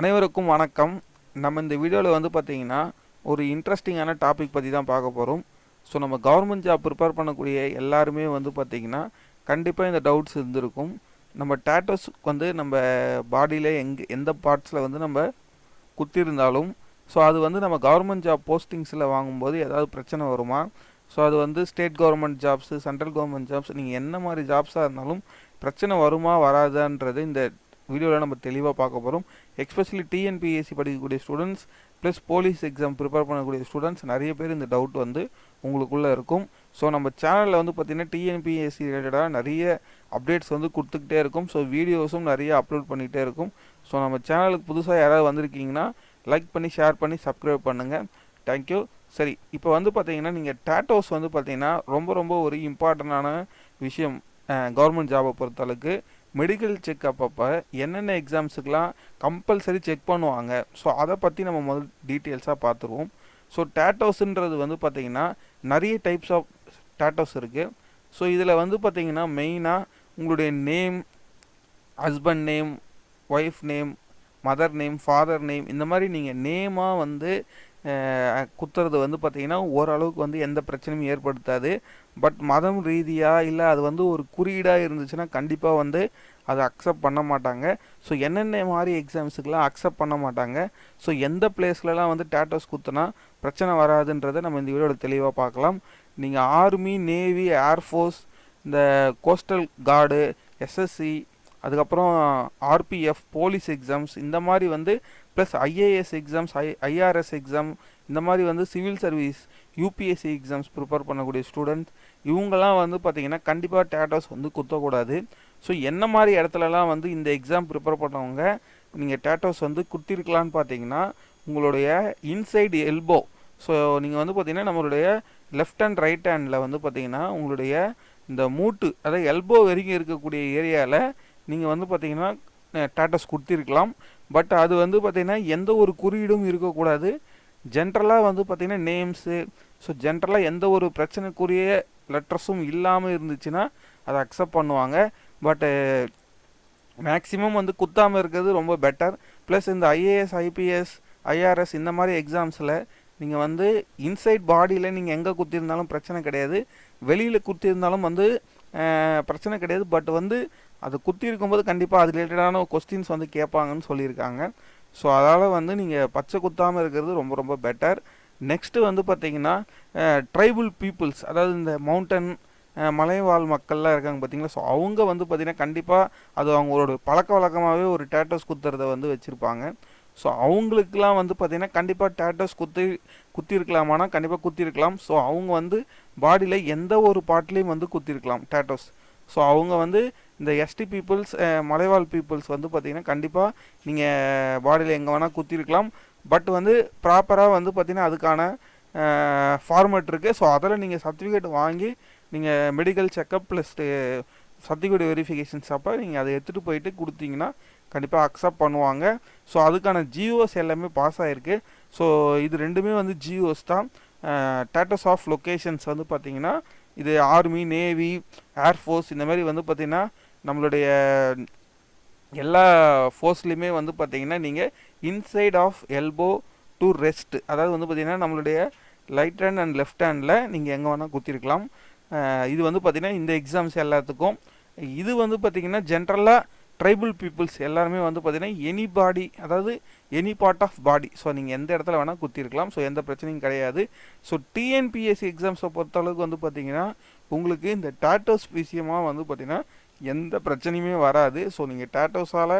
அனைவருக்கும் வணக்கம். நம்ம இந்த வீடியோவில் வந்து பார்த்தீங்கன்னா ஒரு இன்ட்ரெஸ்டிங்கான டாபிக் பற்றி தான் பார்க்க போகிறோம் ஸோ நம்ம கவர்மெண்ட் ஜாப் ப்ரிப்பேர் பண்ணக்கூடிய எல்லாருமே வந்து பார்த்திங்கன்னா கண்டிப்பாக இந்த டவுட்ஸ் இருந்திருக்கும். நம்ம டேட்டோஸ் வந்து நம்ம பாடியில் எங்கே எந்த பார்ட்ஸில் வந்து நம்ம குத்திருந்தாலும் ஸோ அது வந்து நம்ம கவர்மெண்ட் ஜாப் போஸ்டிங்ஸில் வாங்கும்போது ஏதாவது பிரச்சனை வருமா? ஸோ அது வந்து state government jobs central government jobs நீங்கள் என்ன மாதிரி ஜாப்ஸாக இருந்தாலும் பிரச்சனை வருமா வராதான்றது இந்த வீடியோவில் நம்ம தெளிவாக பார்க்க போகிறோம் எக்ஸ்பெஷலி டிஎன்பிஎஸ்சி படிக்கக்கூடிய students plus police exam prepare பண்ணக்கூடிய ஸ்டூடெண்ட்ஸ் நிறைய பேர் இந்த டவுட் வந்து உங்களுக்குள்ளே இருக்கும். ஸோ நம்ம சேனலில் வந்து பார்த்திங்கன்னா டிஎன்பிஎஸ்சி ரிலேட்டடாக நிறைய அப்டேட்ஸ் வந்து கொடுத்துக்கிட்டே இருக்கும். ஸோ வீடியோஸும் நிறைய அப்லோட் பண்ணிகிட்டே இருக்கும். ஸோ நம்ம சேனலுக்கு புதுசாக யாராவது வந்திருக்கீங்கன்னா லைக் பண்ணி ஷேர் பண்ணி சப்ஸ்கிரைப் பண்ணுங்கள் தேங்க்யூ சரி இப்போ வந்து பார்த்தீங்கன்னா நீங்கள் டேட்டோஸ் வந்து பார்த்தீங்கன்னா ரொம்ப ரொம்ப ஒரு இம்பார்ட்டண்டான விஷயம் கவர்மெண்ட் ஜாபை பொறுத்தளவுக்கு மெடிக்கல் செக்அப் அப்போ என்னென்ன எக்ஸாம்ஸுக்கெலாம் கம்பல்சரி செக் பண்ணுவாங்க? ஸோ அதை பற்றி நம்ம முதல் டீட்டெயில்ஸாக பார்த்துருவோம் ஸோ டேட்டோஸுன்றது வந்து பார்த்திங்கன்னா நிறைய டைப்ஸ் ஆஃப் டேட்டோஸ் இருக்குது ஸோ இதில் வந்து பார்த்திங்கன்னா மெயினாக உங்களுடைய name husband name wife name mother name father name இந்த மாதிரி நீங்கள் நேமாக வந்து குத்துறது வந்து பார்த்திங்கன்னா ஓரளவுக்கு வந்து எந்த பிரச்சனையும் ஏற்படுத்தாது. பட் மதம் ரீதியாக இல்லை அது வந்து ஒரு குறியீடாக இருந்துச்சுன்னா கண்டிப்பாக வந்து அதை அக்செப்ட் பண்ண மாட்டாங்க. ஸோ என்னென்ன மாதிரி எக்ஸாம்ஸுக்கெலாம் அக்செப்ட் பண்ண மாட்டாங்க. ஸோ எந்த பிளேஸ்லலாம் வந்து டேட்டோஸ் குத்துனா பிரச்சனை வராதுன்றதை நம்ம இந்த வீடியோவில் தெளிவாக பார்க்கலாம் நீங்கள் ஆர்மி நேவி ஏர்ஃபோர்ஸ் இந்த கோஸ்டல் கார்டு எஸ்எஸ்சி அதுக்கப்புறம் ஆர்பிஎஃப் போலீஸ் எக்ஸாம்ஸ் இந்த மாதிரி வந்து plus IAS exams I IRS exam இந்த மாதிரி வந்து civil service UPSC exams prepare பண்ணக்கூடிய ஸ்டூடெண்ட்ஸ் இவங்கெல்லாம் வந்து பார்த்திங்கன்னா கண்டிப்பாக டேட்டோஸ் வந்து குத்தக்கூடாது. ஸோ என்ன மாதிரி இடத்துலலாம் வந்து இந்த எக்ஸாம் ப்ரிப்பேர் பண்ணவங்க நீங்கள் டேட்டோஸ் வந்து குத்திருக்கலான்னு பார்த்தீங்கன்னா உங்களுடைய இன்சைடு எல்போ ஸோ நீங்கள் வந்து பார்த்திங்கன்னா நம்மளுடைய லெஃப்ட் அண்ட் ரைட் ஹேண்டில் வந்து பார்த்திங்கன்னா உங்களுடைய இந்த மூட்டு அதாவது எல்போ வரைக்கும் இருக்கக்கூடிய ஏரியாவில் நீங்கள் வந்து பார்த்தீங்கன்னா டாட்டஸ் கொடுத்துருக்கலாம் பட் அது வந்து பார்த்திங்கன்னா எந்த ஒரு குறியீடும் இருக்கக்கூடாது. ஜென்ரலாக வந்து பார்த்திங்கன்னா நேம்ஸு ஸோ ஜென்ரலாக எந்த ஒரு பிரச்சனைக்குரிய லெட்டர்ஸும் இல்லாமல் இருந்துச்சுன்னா அதை அக்செப்ட் பண்ணுவாங்க. பட்டு மேக்ஸிமம் வந்து குத்தாமல் இருக்கிறது ரொம்ப பெட்டர். ப்ளஸ் இந்த ஐஏஎஸ் ஐபிஎஸ் ஐஆர்எஸ் இந்த மாதிரி எக்ஸாம்ஸில் நீங்கள் வந்து இன்சைட் பாடியில் நீங்கள் எங்கே குத்திருந்தாலும் பிரச்சனை கிடையாது. வெளியில் குத்திருந்தாலும் வந்து பிரச்சனை கிடையாது. பட் வந்து அது குத்தி இருக்கும்போது கண்டிப்பாக அது ரிலேட்டடான கொஸ்டின்ஸ் வந்து கேட்பாங்கன்னு சொல்லியிருக்காங்க. ஸோ அதால் வந்து நீங்கள் பச்சை குத்தாமல் இருக்கிறது ரொம்ப ரொம்ப பெட்டர் நெக்ஸ்ட்டு வந்து பார்த்திங்கன்னா ட்ரைபிள் பீப்புள்ஸ் அதாவது இந்த மவுண்டன் மலைவாழ் மக்கள்லாம் இருக்காங்க பார்த்தீங்களா ஸோ அவங்க வந்து பார்த்திங்கன்னா கண்டிப்பாக அது அவங்களோட பழக்க வழக்கமாகவே ஒரு டேட்டஸ் குத்துறத வந்து வச்சுருப்பாங்க. ஸோ அவங்களுக்குலாம் வந்து பார்த்திங்கன்னா கண்டிப்பாக டேட்டஸ் குத்தி குத்திருக்கலாமானா கண்டிப்பாக குத்திருக்கலாம் ஸோ அவங்க வந்து பாடியில் எந்த ஒரு பாட்லேயும் வந்து குத்திருக்கலாம் டேட்டோஸ் ஸோ அவங்க வந்து இந்த எஸ்டி பீப்புள்ஸ் மலைவாழ் பீப்புள்ஸ் வந்து பார்த்திங்கன்னா கண்டிப்பாக நீங்கள் பாடியில் எங்கே வேணால் குத்திருக்கலாம். பட் வந்து ப்ராப்பராக வந்து பார்த்திங்கன்னா அதுக்கான ஃபார்மேட் இருக்குது ஸோ அதில் நீங்கள் சர்டிஃபிகேட் வாங்கி நீங்கள் medical checkup plus certificate verifications அப்போ நீங்கள் அதை எடுத்துகிட்டு போயிட்டு கொடுத்தீங்கன்னா கண்டிப்பாக அக்செப்ட் பண்ணுவாங்க. ஸோ அதுக்கான ஜியோஸ் எல்லாமே பாஸ் ஆகிருக்கு ஸோ இது ரெண்டுமே வந்து ஜியோஸ் தான். டேட்டஸ் ஆஃப் லொக்கேஷன்ஸ் வந்து பார்த்திங்கன்னா இது ஆர்மி நேவி ஏர்ஃபோர்ஸ் இந்த மாதிரி வந்து பார்த்திங்கன்னா நம்மளுடைய எல்லா ஃபோர்ஸ்லேயுமே வந்து பார்த்திங்கன்னா நீங்கள் inside of elbow to wrist அதாவது வந்து பார்த்திங்கன்னா நம்மளுடைய ரைட் ஹேண்ட் அண்ட் லெஃப்ட் ஹேண்டில் நீங்கள் எங்கே வேணால் குத்திருக்கலாம். இது வந்து பார்த்திங்கன்னா இந்த எக்ஸாம்ஸ் எல்லாத்துக்கும். இது வந்து பார்த்திங்கன்னா ஜென்ரலாக ட்ரைபிள் பீப்புள்ஸ் எல்லாருமே வந்து பார்த்திங்கன்னா எனி பாடி அதாவது any part of body so நீங்கள் எந்த இடத்துல வேணால் குத்திருக்கலாம். ஸோ எந்த பிரச்சனையும் கிடையாது. ஸோ டிஎன்பிஎஸ்சி எக்ஸாம்ஸை பொறுத்தளவுக்கு வந்து பார்த்திங்கன்னா உங்களுக்கு இந்த டாட்டோஸ் விஷயமாக வந்து பார்த்திங்கன்னா எந்த பிரச்சனையுமே வராது. ஸோ நீங்கள் டேட்டோஸால்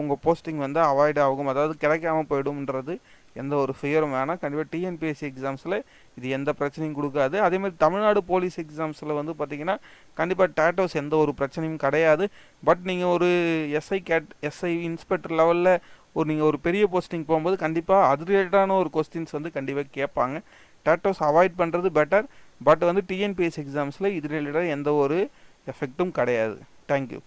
உங்கள் போஸ்டிங் வந்து அவாய்ட் ஆகும். அதாவது கிடைக்காம போயிடும்ன்றது எந்த ஒரு ஃபியரும் வேணாம். கண்டிப்பாக டிஎன்பிஎஸ்சி எக்ஸாம்ஸில் இது எந்த பிரச்சனையும் கொடுக்காது. அதேமாதிரி தமிழ்நாடு போலீஸ் எக்ஸாம்ஸில் வந்து பார்த்திங்கன்னா கண்டிப்பாக டேட்டோஸ் எந்த ஒரு பிரச்சனையும் கிடையாது. பட் நீங்கள் ஒரு எஸ்ஐ கேட் எஸ்ஐ இன்ஸ்பெக்டர் லெவலில் ஒரு நீங்கள் ஒரு பெரிய போஸ்டிங் போகும்போது கண்டிப்பாக அது ரிலேட்டடான ஒரு கொஸ்டின்ஸ் வந்து கண்டிப்பாக கேட்பாங்க. டேட்டோஸ் அவாய்ட் பண்ணுறது பெட்டர் பட் வந்து டிஎன்பிஎஸ்சி எக்ஸாம்ஸில் இது ரிலேட்டடாக எந்த ஒரு எஃபெக்ட்டும் கிடையாது. தேங்க்யூ